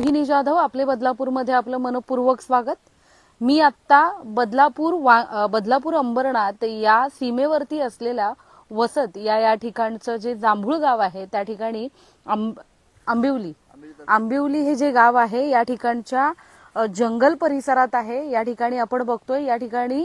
मोहिनी जाधव आपले बदलापूरमध्ये आपलं मनपूर्वक स्वागत. मी आत्ता बदलापूर वा बदलापूर अंबरनाथ या सीमेवरती असलेल्या वसत या या ठिकाणचं जे जांभूळ गाव आहे त्या ठिकाणी आंब आंबिवली. आंबिवली हे जे गाव आहे या ठिकाणच्या जंगल परिसरात आहे. या ठिकाणी आपण बघतोय या ठिकाणी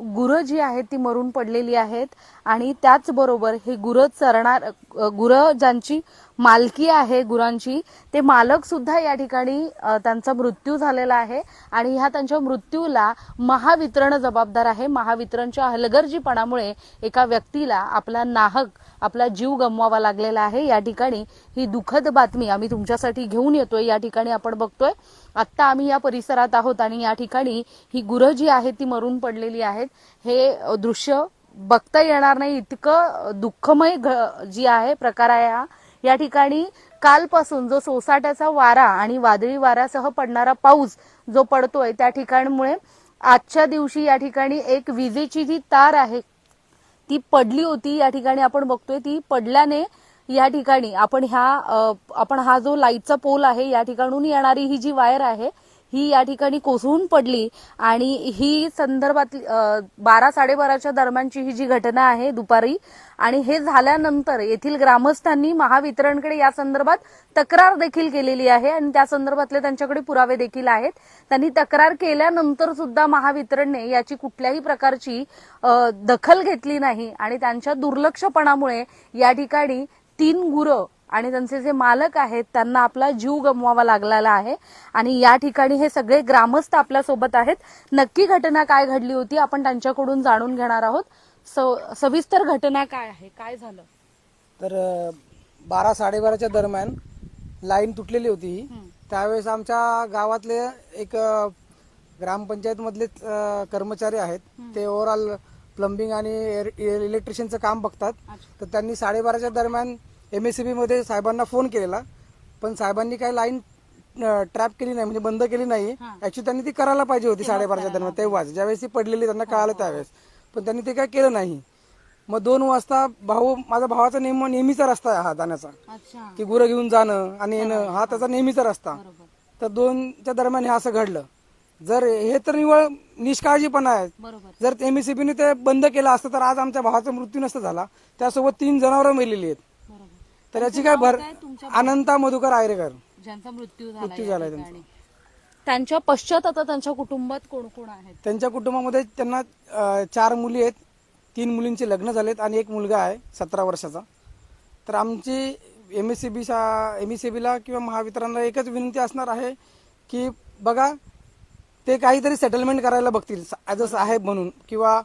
गुरं जी आहेत ती मरून पडलेली आहेत. आणि त्याचबरोबर हे गुरं चरणार गुरं ज्यांची मालकी आहे गुरांची. ते मालक सुद्धा या ठिकाणी त्यांचा मृत्यू झालेला आहे आणि ह्या त्यांच्या मृत्यूला महावितरण जबाबदार आहे. महावितरणच्या हलगर्जीपणामुळे एका व्यक्तीला आपला नाहक आपला जीव गमवावा लागलेला आहे. या ठिकाणी ही दुःखद बातमी आम्ही तुमच्यासाठी घेऊन येतोय. या ठिकाणी आपण बघतोय आत्ता आम्ही या परिसरात आहोत आणि या ठिकाणी ही गुरं जी आहेत ती मरून पडलेली आहेत. हे दृश्य बघता येणार नाही. इतकं दुःखमय घ- जी आहे प्रकार आहे हा. या ठिकाणी कालपासून जो सोसाट्याचा वारा आणि वादळी वाऱ्यासह पडणारा पाऊस जो पडतोय त्या ठिकाणमुळे आजच्या दिवशी या ठिकाणी एक विजेची जी तार आहे ती पडली होती. या ठिकाणी आपण बघतोय ती पडल्याने या ठिकाणी आपण ह्या आपण हा जो लाईटचा पोल आहे या ठिकाणून येणारी ही जी वायर आहे ही या ठिकाणी कोसळून पडली आणि ही संदर्भातली बारा साडेबाराच्या दरम्यानची ही जी घटना आहे दुपारी आणि हे झाल्यानंतर येथील ग्रामस्थांनी महावितरणकडे या संदर्भात तक्रार देखील केलेली आहे आणि त्या संदर्भातले त्यांच्याकडे पुरावे देखील आहेत. त्यांनी तक्रार केल्यानंतर सुद्धा महावितरणने याची कुठल्याही प्रकारची दखल घेतली नाही आणि त्यांच्या दुर्लक्षपणामुळे या ठिकाणी तीन गुरं आणि त्यांचे जे मालक आहेत त्यांना आपला जीव गमवावा लागलेला आहे. आणि या ठिकाणी हे सगळे ग्रामस्थ आपल्यासोबत आहेत. नक्की घटना काय घडली होती आपण त्यांच्याकडून जाणून घेणार आहोत. सविस्तर घटना काय आहे? काय झालं? तर बारा साडेबाराच्या दरम्यान लाईन तुटलेली होती. ही. त्यावेळेस आमच्या गावातले एक अ, ग्रामपंचायतमधलेच अ, कर्मचारी आहेत. ते ओव्हरऑल प्लंबिंग आणि इलेक्ट्रिशियनचं काम बघतात. तर त्यांनी साडेबाराच्या दरम्यान एम एसमध्ये साहेबांना फोन केलेला. पण साहेबांनी काही लाईन ट्रॅप केली नाही म्हणजे बंद केली नाही. ऍक्च्युली त्यांनी ती करायला पाहिजे होती साडेबाराच्या दरम्यान. तेव्हाच. ज्यावेळेस ती पडलेली त्यांना कळालं त्यावेळेस. पण त्यांनी ते काय केलं नाही. मग दोन वाजता भाऊ माझा भावाचा नेम नेहमीचा रस्ता आहे हा जाण्याचा. की गुरं घेऊन जाणं आणि येणं हा त्याचा नेहमीचा रस्ता. तर दोनच्या दरम्यान हे असं घडलं. जर हे तर निवळ निष्काळजीपणा आहे. जर एमएससीबीने ते बंद केलं असतं तर आज आमच्या भावाचा मृत्यू नसता झाला. त्यासोबत तीन जनावरं मेलेली आहेत. तर याची काय भर अनंता मधुकर आयरेकर. ज्यांचा मृत्यू झाला मृत्यू झालाय ठिकाणी. त्यांच्या पश्चात आता त्यांच्या कुटुंबात कोण कोण आहेत? त्यांच्या कुटुंबामध्ये त्यांना अं, चार मुली आहेत. तीन मुलींचे लग्न झालेत आणि एक मुलगा आहे सतरा वर्षाचा. तर आमची M S C B M S C बीला किंवा महावितरणला एकच विनंती असणार आहे की बघा ते काहीतरी सेटलमेंट करायला बघतील ॲज अ साहेब म्हणून किंवा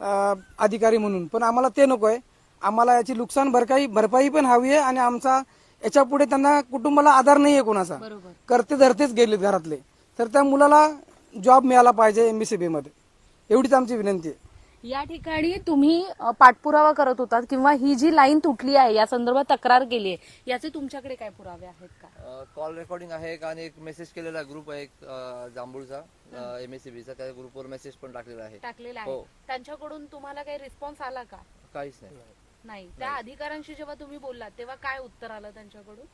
अं, अधिकारी म्हणून. पण आम्हाला ते नको आहे आम्हाला याची नुकसान भरपाई भरपाई पण हवी आहे आणि आमचा याच्यापुढे त्यांना कुटुंबाला आधार नाही आहे कोणाचा. बरोबर. करते धरतेच गेलेत घरातले. तर त्या मुलाला जॉब मिळाला पाहिजे एमबीसीबी मध्ये. एवढीच आमची विनंती आहे. या ठिकाणी तुम्ही पाठपुरावा करत होतात किंवा ही जी लाईन तुटली आहे या संदर्भात तक्रार केली आहे याचे तुमच्याकडे काय पुरावे आहेत का? कॉल रेकॉर्डिंग आहे आणि एक मेसेज केलेला ग्रुप आहे एक जांभूळचा एम एस चा त्या ग्रुपवर मेसेज पण टाकलेला आहे. टाकलेला आहे. हो. त्यांच्याकडून तुम्हाला काही रिस्पॉन्स आला का? काहीच नाही. नाही. त्या अधिकाऱ्यांशी जेव्हा तुम्ही बोललात तेव्हा काय उत्तर आलं त्यांच्याकडून?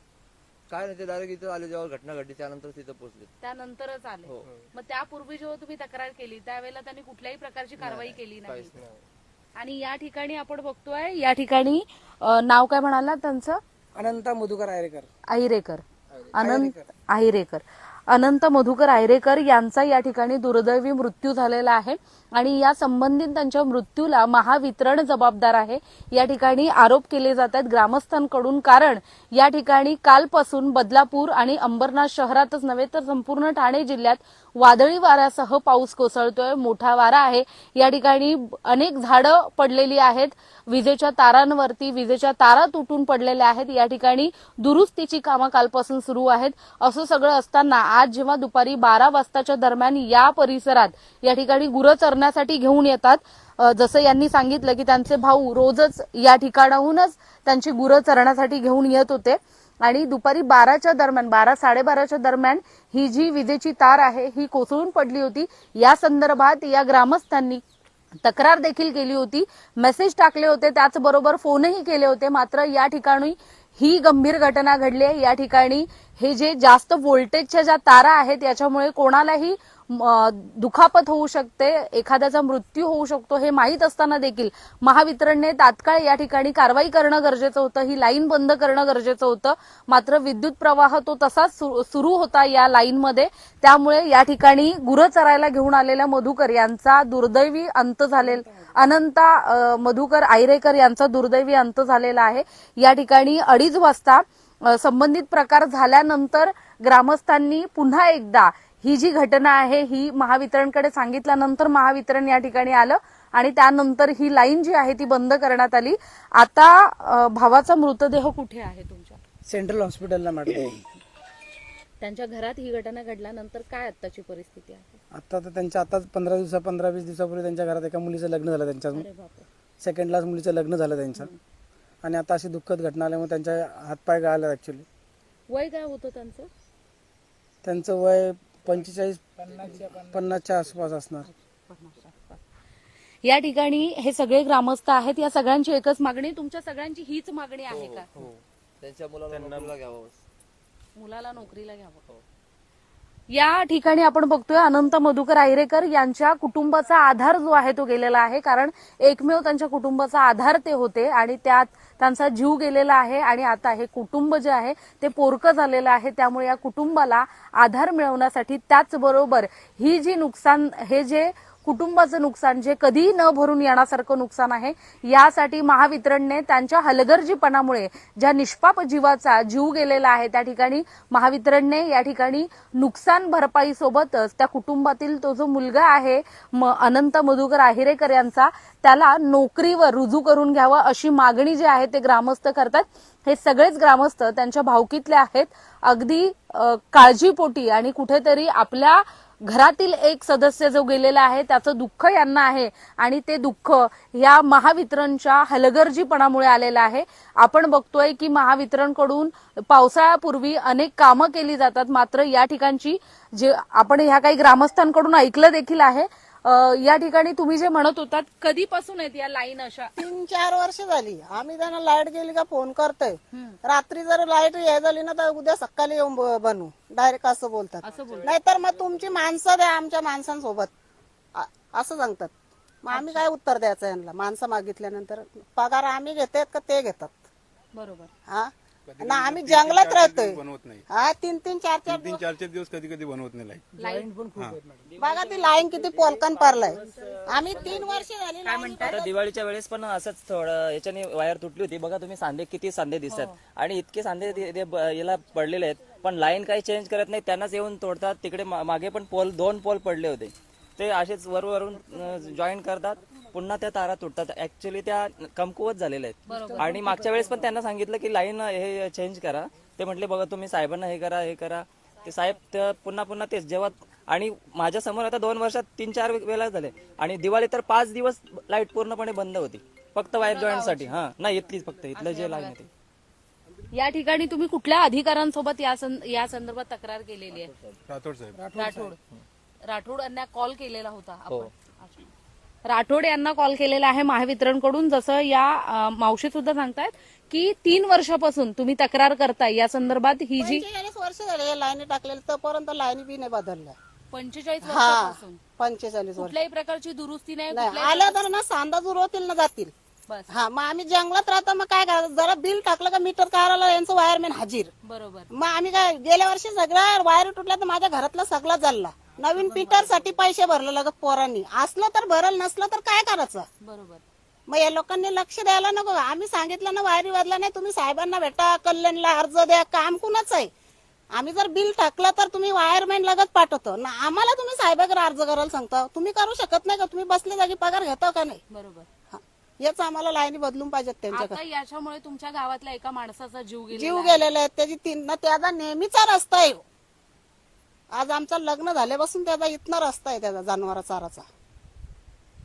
काय नाही ते डायरेक्ट इथं आले जेव्हा घटना घडली त्यानंतर तिथं पोहोचले. त्यानंतरच आले. हो. मग त्यापूर्वी जेव्हा तुम्ही तक्रार केली त्यावेळेला त्यांनी कुठल्याही प्रकारची कारवाई केली नाही काहीच नाही. आणि या ठिकाणी आपण बघतोय या ठिकाणी अ, नाव काय म्हणाला त्यांचं? अनंता मधुकर आयरेकर. आहिरेकर अनंत आहिरेकर अनंत मधुकर आयरेकर यांचा या ठिकाणी दुर्दैवी मृत्यू झालेला आहे. आणि या संबंधित त्यांच्या मृत्यूला महावितरण जबाबदार आहे. या ठिकाणी आरोप केले जात आहेत ग्रामस्थांकडून कारण या ठिकाणी कालपासून बदलापूर आणि अंबरनाथ शहरातच नव्हे तर संपूर्ण ठाणे जिल्ह्यात वादळी वाऱ्यासह पाऊस कोसळतोय मोठा वारा आहे. या ठिकाणी अनेक झाडं पडलेली आहेत. विजेच्या तारांवरती विजेच्या तारा तुटून पडलेल्या आहेत. या ठिकाणी दुरुस्तीची कामं कालपासून सुरू आहेत. असं सगळं असताना आज जेव्हा दुपारी बारा वाजताच्या दरम्यान या परिसरात या ठिकाणी गुरं चरण्यासाठी घेऊन येतात जसं यांनी सांगितलं की त्यांचे भाऊ रोजच या ठिकाणाहूनच त्यांची गुरं चरण्यासाठी घेऊन येत होते. आणि दुपारी बाराच्या दरम्यान बारा साडेबाराच्या दरम्यान ही जी विजेची तार आहे ही कोसळून पडली होती. या संदर्भात या ग्रामस्थांनी तक्रार देखील केली होती. मेसेज टाकले होते त्याचबरोबर फोनही केले होते. मात्र या ठिकाणी ही गंभीर घटना घडली आहे. या ठिकाणी हे जे जास्त व्होल्टेजच्या ज्या तारा आहेत याच्यामुळे कोणालाही दुखापत होऊ शकते एखाद्याचा मृत्यू होऊ शकतो हे माहीत असताना देखील महावितरणने तात्काळ या ठिकाणी कारवाई करणं गरजेचं होतं ही लाईन बंद करणं गरजेचं होतं. मात्र विद्युत प्रवाह तो तसाच सु- सुरू होता या लाईनमध्ये. त्यामुळे या ठिकाणी गुरं चरायला घेऊन आलेल्या मधुकर यांचा दुर्दैवी अंत झालेला अनंता मधुकर आयरेकर यांचा दुर्दैवी अंत झालेला आहे. या ठिकाणी अडीच वाजता संबंधित प्रकार झाल्यानंतर ग्रामस्थांनी पुन्हा एकदा ही जी घटना आहे ही महावितरणकडे सांगितल्यानंतर महावितरण या ठिकाणी आलं आणि त्यानंतर ही लाईन जी आहे ती बंद करण्यात आली. आता भावाचा मृतदेह कुठे आहे तुमच्या? सेंट्रल हॉस्पिटलला मॅडम. त्यांच्या घरात ही घटना घडल्यानंतर काय आत्ताची परिस्थिती आहे? आता तर त्यांच्या आता पंधरा दिवसा पंधरा वीस दिवसापूर्वी त्यांच्या घरात एका मुलीचं लग्न झालं त्यांच्या बापरे. सेकंड क्लास मुलीचं लग्न झालं त्यांचं. आणि आता अशी दुःखद घटना आल्यामुळे त्यांच्या हातपाय गळाले ऍक्च्युली वय काय होतं त्यांचं? त्यांचं वय पंचेचाळीस पन्नासच्या आसपास असणार. या ठिकाणी हे सगळे ग्रामस्थ आहेत या सगळ्यांची एकच मागणी तुमच्या सगळ्यांची हीच मागणी आहे का? हो. त्यांच्या मुलाला नोकरीला घ्यावं. मुलाला नोकरीला घ्यावं. या ठिकाणी आपण बघतोय अनंत मधुकर आहिरेकर यांच्या कुटुंबाचा आधार जो आहे तो गेलेला आहे कारण एकमेव त्यांच्या कुटुंबाचा आधार ते होते आणि त्यात त्यांचा जीव गेलेला आहे आणि आता हे कुटुंब जे आहे ते पोरकं झालेलं आहे. त्यामुळे या कुटुंबाला आधार मिळवण्यासाठी त्याचबरोबर ही जी नुकसान हे जे कुटुंबाचं नुकसान जे कधीही न भरून येण्यासारखं नुकसान आहे यासाठी महावितरणने त्यांच्या हलगर्जीपणामुळे ज्या निष्पाप जीवाचा जीव गेलेला आहे त्या ठिकाणी महावितरणने या ठिकाणी नुकसान भरपाईसोबतच त्या कुटुंबातील तो जो मुलगा आहे म- अनंत मधुकर आहिरेकर यांचा त्याला नोकरीवर रुजू करून घ्यावं अशी मागणी जी आहे ते ग्रामस्थ करतात. हे सगळेच ग्रामस्थ त्यांच्या भावकीतले आहेत. अगदी काळजीपोटी आणि कुठेतरी आपल्या घरातील एक सदस्य जो गेलेला आहे त्याचं दुःख यांना आहे आणि ते दुःख या महावितरणच्या हलगर्जीपणामुळे आलेलं आहे. आपण बघतोय की महावितरणकडून पावसाळ्यापूर्वी अनेक कामं केली जातात. मात्र या ठिकाणची जे आपण ह्या काही ग्रामस्थांकडून ऐकलं देखील आहे. या ठिकाणी तुम्ही जे म्हणत होतात कधीपासून आहेत या लाईन अशा? तीन चार वर्ष झाली. आम्ही त्यांना लाइट गेली का फोन करतोय. रात्री जर लाइट हे झाली ना तर उद्या सकाळी येऊन ब- बनवू डायरेक्ट असं बोलतात. असं बोलतात. नाहीतर मग तुमची माणसं द्या आमच्या माणसांसोबत. असं सांगतात. मग आम्ही काय उत्तर द्यायचं यांना? माणसं मागितल्यानंतर पगार आम्ही घेतात का ते घेतात. बरोबर. हा? ना आम्ही जंगलात राहतोय. बनवत नाही. हा तीन तीन चार चार तीन चार चार दिवस कधी कधी बनवत नाही लाइट. लाईन बघा ती लाईन किती पोलकन पडलाय. आम्ही तीन वर्ष झाली लाईन आता दिवाळीच्या वेळेस पण असंच थोडं याच्याने वायर तुटली होती. बघा तुम्ही सांधे किती सांधे दिसतात. आणि इतके सांधे ते- ते ब- याला पडलेले आहेत. पण लाईन काही चेंज करत नाही. त्यांनाच येऊन तोडतात. तिकडे मा- मागे पण पोल दोन पोल पडले होते. ते असेच वरून जॉईन करतात. पुन्हा त्या तारा तुटतात. ऍक्च्युली त्या कमकुवत झालेल्या आहेत. आणि मागच्या वेळेस पण त्यांना सांगितलं की लाईन हे चेंज करा. ते म्हटले बघा तुम्ही साहेबांना हे करा हे करा. ते साहेब पुन्हा पुन्हा तेच जेव्हा आणि माझ्यासमोर आता दोन वर्षात तीन चार वेळा झाले. आणि दिवाळी तर पाच दिवस लाइट पूर्णपणे बंद होती. फक्त वायर जॉईंटसाठी. हा नाही इथलीच फक्त. इथलं जे लाईन आहे ते. या ठिकाणी तुम्ही कुठल्या अधिकाऱ्यांसोबत या या संदर्भात तक्रार केलेली आहे? राठोड साहेब. राठोड राठोड. यांना कॉल केलेला होता आपण. अच्छा. राठोड यांना कॉल केलेला आहे महावितरणकडून जसं या मावशी सुद्धा सांगतायत की तीन वर्षापासून तुम्ही तक्रार करताय. या संदर्भात ही जी वर्ष झाले लाईनी टाकलेल्या तोपर्यंत लाईनी बी नाही बदलल्या. पंचेचाळीस हा वर्षापासून? पंचेचाळीस वर्ष. कुठल्याही प्रकारची दुरुस्ती नाही आल्या तर ना सांदा होतील ना जातील. बस. हा मग आम्ही जंगलात राहतो मग काय करायचं जरा बिल टाकलं का मीटर काढायला यांचं वायरमॅन हजीर. बरोबर. मग आम्ही काय गेल्या वर्षी सगळा वायर तुटला तर माझ्या घरातला सगळा चालला नवीन मीटरसाठी पैसे भरले लागत पोरांनी. असलं तर भरल नसलं तर काय करायचं? बरोबर. मग या लोकांनी लक्ष द्यायला नको. आम्ही सांगितलं ना वायरी वाजला नाही तुम्ही साहेबांना भेटा कल्याणला अर्ज द्या काम कुणाच आहे? आम्ही जर बिल टाकलं तर तुम्ही वायरमॅन लगत पाठवतो. ना आम्हाला तुम्ही साहेबाकडे अर्ज करायला सांगता. तुम्ही करू शकत नाही का? तुम्ही बसल्या जागी पगार घेता का नाही? बरोबर. याच आम्हाला लाईनी बदलून पाहिजेत त्यांच्याकडे. आता याच्यामुळे तुमच्या गावातल्या एका माणसाचा जीव गेला जीव गेलेला आहे. त्याची तीन ना त्याचा नेहमीचा रस्ता आहे. आज आमचं लग्न झाल्यापासून त्याचा इथनं रस्ता आहे त्याचा जनावरा चाराचा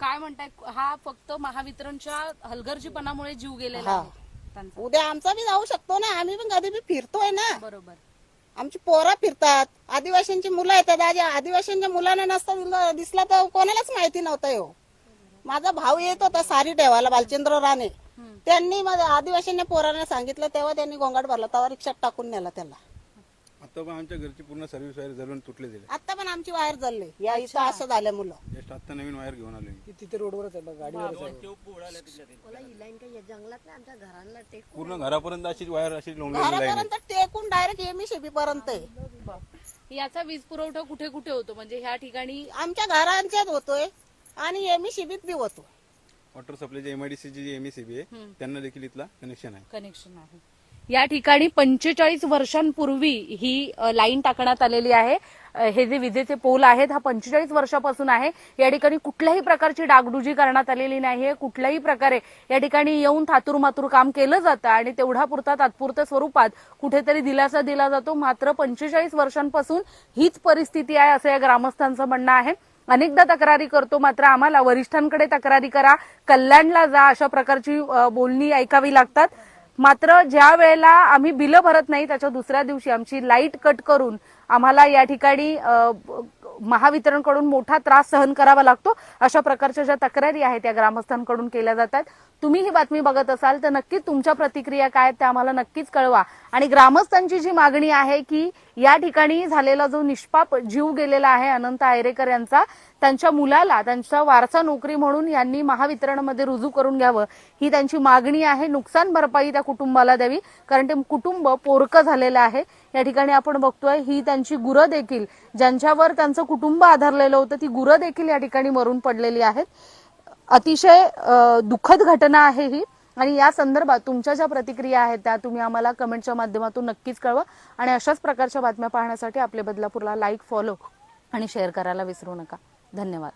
काय म्हणताय? हा फक्त महावितरणच्या हलगर्जीपणामुळे जीव गेलेला हा. आहे त्यांचा. उद्या आमचा बी जाऊ शकतो ना आम्ही पण कधी बी फिरतोय ना. बरोबर. आमची पोरं फिरतात आदिवासींची मुलं येतात या आदिवासींच्या मुलांना नसता दिसला तर कोणालाच माहिती नव्हतं हो माझा भाऊ येत होता सारी ठेवायला बालचंद्र राणे. त्यांनी माझ्या आदिवासींनी पोरांना सांगितलं तेव्हा त्यांनी गोंगाट भरला तेव्हा रिक्षात टाकून नेला त्याला. आता पण आमच्या घरची पूर्ण सर्व्हिस वायर जळून तुटले दिले आता पण आमची वायर जळली. या इथं असं झालं मुलं. जस्ट आता नवीन वायर घेऊन आलो मी. ती तिथे रोडवरच आहे बघ, गाडीवरच आहे. पूर्ण घरापर्यंत अशी वायर अशी लोंबलेली लाईन आहे. घरापर्यंत टेकून डायरेक्ट एमईसीबी पर्यंत आहे. याचा वीज पुरवठा कुठे कुठे होतो? म्हणजे ह्या ठिकाणी आमच्या घरांच्याच होतोय आणि एमईसीबीत बी होतो वॉटर सप्लायची एमआयडीसी जी एमएससीबी आहे. त्यांना देखील इथला कनेक्शन आहे. कनेक्शन आहे. या ठिकाणी पंचेचाळीस वर्षांपूर्वी ही लाईन टाकण्यात आलेली आहे. हे जे विजेचे पोल आहेत हा पंचेचाळीस वर्षापासून आहे. या ठिकाणी कुठल्याही प्रकारची डागडुजी करण्यात आलेली नाहीये. कुठल्याही प्रकारे या ठिकाणी येऊन थातूर मातूर काम केलं जातं आणि तेवढा पुरता तात्पुरत्या स्वरूपात कुठेतरी दिलासा दिला जातो. मात्र पंचेचाळीस वर्षांपासून हीच परिस्थिती आहे असं या ग्रामस्थांचं म्हणणं आहे. अनेकदा तक्रारी करतो मात्र आम्हाला वरिष्ठांकडे तक्रारी करा कल्याणला जा अशा प्रकारची बोलणी ऐकावी लागतात. मात्र ज्या वेळेला आम्ही बिलं भरत नाही त्याच्या दुसऱ्या दिवशी आमची लाइट कट करून आम्हाला या ठिकाणी महावितरणकडून मोठा त्रास सहन करावा लागतो. अशा प्रकारच्या ज्या तक्रारी आहेत त्या ग्रामस्थांकडून केल्या जातात. तुम्ही ही बातमी बघत असाल तर नक्कीच तुमच्या प्रतिक्रिया काय आहेत त्या आम्हाला नक्कीच कळवा. आणि ग्रामस्थांची जी मागणी आहे की या ठिकाणी झालेला जो निष्पाप जीव गेलेला आहे अनंत आयरेकर यांचा त्यांच्या मुलाला त्यांचा वारसा नोकरी म्हणून यांनी महावितरणमध्ये रुजू करून घ्यावं ही त्यांची मागणी आहे. नुकसान भरपाई त्या कुटुंबाला द्यावी कारण ते कुटुंब पोरकं झालेलं आहे. या ठिकाणी आपण बघतोय ही त्यांची गुरं देखील ज्यांच्यावर त्यांचं कुटुंब आधारलेलं होतं ती गुरं देखील या ठिकाणी मरून पडलेली आहेत. अतिशय दुःखद घटना आहे ही. आणि या संदर्भात तुमच्या ज्या प्रतिक्रिया आहेत त्या तुम्ही आम्हाला कमेंटच्या माध्यमातून नक्कीच कळवा. आणि अशाच प्रकारच्या बातम्या पाहण्यासाठी आपले बदलापूरला लाईक फॉलो आणि शेअर करायला विसरू नका. धन्यवाद.